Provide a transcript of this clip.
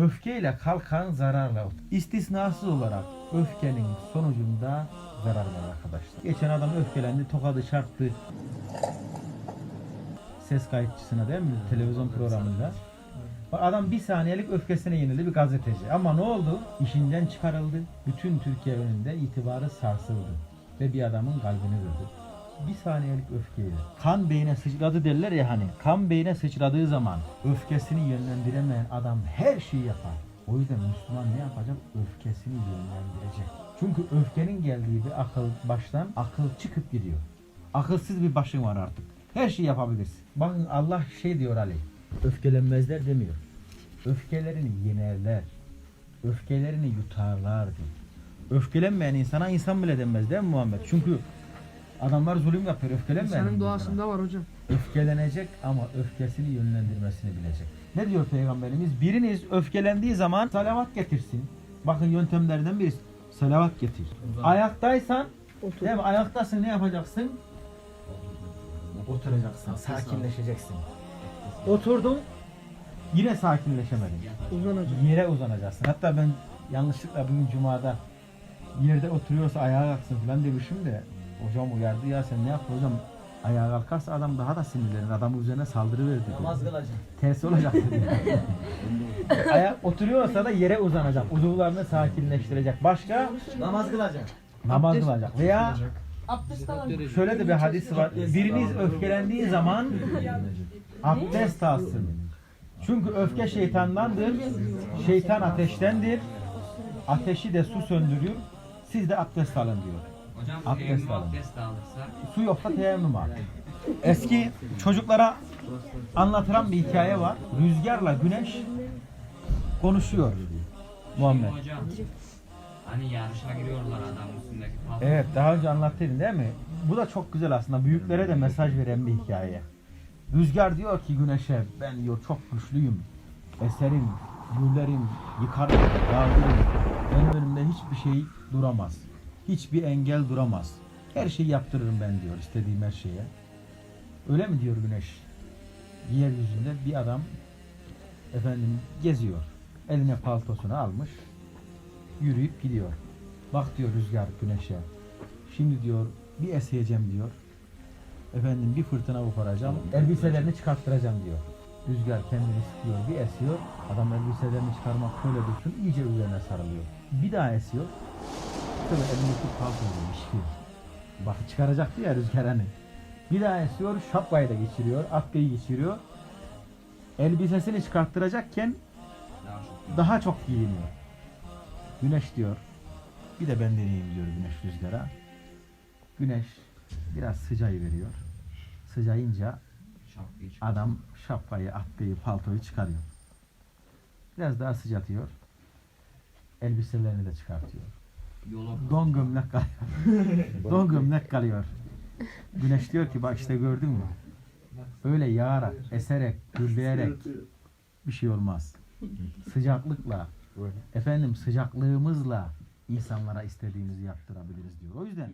Öfkeyle kalkan zararla. İstisnasız olarak öfkenin sonucunda zarar var arkadaşlar. Geçen adam öfkelendi, tokadı çarptı. Ses kayıtçısına değil mi? Televizyon programında. Bak Adam bir saniyelik öfkesine yenildi bir gazeteci. Ama ne oldu? İşinden çıkarıldı. Bütün Türkiye önünde itibarı sarsıldı. Ve bir adamın kalbini kırdı. Bir saniyelik öfkeyle. Kan beyne sıçradı derler ya hani. Kan beyne sıçradığı zaman öfkesini yönlendiremeyen adam her şeyi yapar. O yüzden Müslüman ne yapacak? Öfkesini yönlendirecek. Çünkü öfkenin geldiği bir akıl baştan akıl çıkıp gidiyor. Akılsız bir başın var artık. Her şeyi yapabilirsin. Bakın Allah şey diyor Ali. Öfkelenmezler demiyor. Öfkelerini yenerler. Öfkelerini yutarlar diyor. Öfkelenmeyen insana insan bile denmez değil mi Muhammed? Çünkü adamlar zulüm yapıyor. Öfkelenmeyen Senin insana. doğasında var hocam. Öfkelenecek ama öfkesini yönlendirmesini bilecek. Ne diyor Peygamberimiz? Biriniz öfkelendiği zaman salavat getirsin. Bakın yöntemlerden birisi. Salavat getir. Ayaktaysan, Otur. değil mi? Ayaktasın ne yapacaksın? Oturacaksın, sakinleşeceksin. Oturdun, yine sakinleşemedin. Uzanacak. Yere uzanacaksın. Hatta ben yanlışlıkla bugün cumada yerde oturuyorsa ayağa kalksın falan demişim de hocam uyardı ya sen ne yaptın hocam ayağa kalkarsa adam daha da sinirlenir. Adamın üzerine saldırı verir dedi. Namaz kılacak. Tersi olacak dedi. Aya oturuyorsa da yere uzanacak. Uzuvlarını sakinleştirecek. Başka Namaz kılacak. namaz kılacak. Veya Abdest alacak. şöyle de bir hadis var. Biriniz öfkelendiği zaman abdest alsın. Çünkü öfke şeytandandır. Şeytan ateştendir. Ateşi de su söndürür. Siz de abdest alın diyor. Hocam Abdest alın. abdest alırsa Su yoksa teyemmüm al. Eski çocuklara anlatılan bir hikaye var. Rüzgarla güneş konuşuyor. Muhammed. Hocam hani yarışa giriyorlar adam üstündeki. Evet daha önce anlattıydın değil mi? Bu da çok güzel aslında. Büyüklere de mesaj veren bir hikaye. Rüzgar diyor ki güneşe ben diyor çok güçlüyüm. Eserim, güllerim, yıkarım, dağılırım. Benim önümde hiçbir şey duramaz. Hiçbir engel duramaz. Her şeyi yaptırırım ben diyor istediğim her şeye. Öyle mi diyor güneş? Yeryüzünde bir adam efendim geziyor. Eline paltosunu almış. Yürüyüp gidiyor. Bak diyor rüzgar güneşe. Şimdi diyor bir eseyeceğim diyor. Efendim bir fırtına koparacağım. Elbiselerini çıkarttıracağım diyor. Rüzgar kendini sıkıyor bir esiyor. Adam elbiselerini çıkarmak şöyle dursun iyice üzerine sarılıyor. Bir daha esiyor. Tabii elindeki paltoyu işliyor. Bak çıkaracaktı ya rüzgar hani. Bir daha esiyor şapkayı da geçiriyor. Atkıyı geçiriyor. Elbisesini çıkarttıracakken Daha çok. giyiniyor. Güneş diyor. Bir de ben deneyeyim diyor güneş rüzgara. Güneş biraz sıcayı veriyor. Sıcayınca adam şapkayı, attığı paltoyu çıkarıyor. Biraz daha sıcatıyor. Elbiselerini de çıkartıyor. Don gömlek kalıyor. Don gömlek kalıyor. Güneş diyor ki bak işte gördün mü? Öyle yağarak, eserek, gürleyerek bir şey olmaz. Sıcaklıkla, efendim sıcaklığımızla insanlara istediğimizi yaptırabiliriz diyor. O yüzden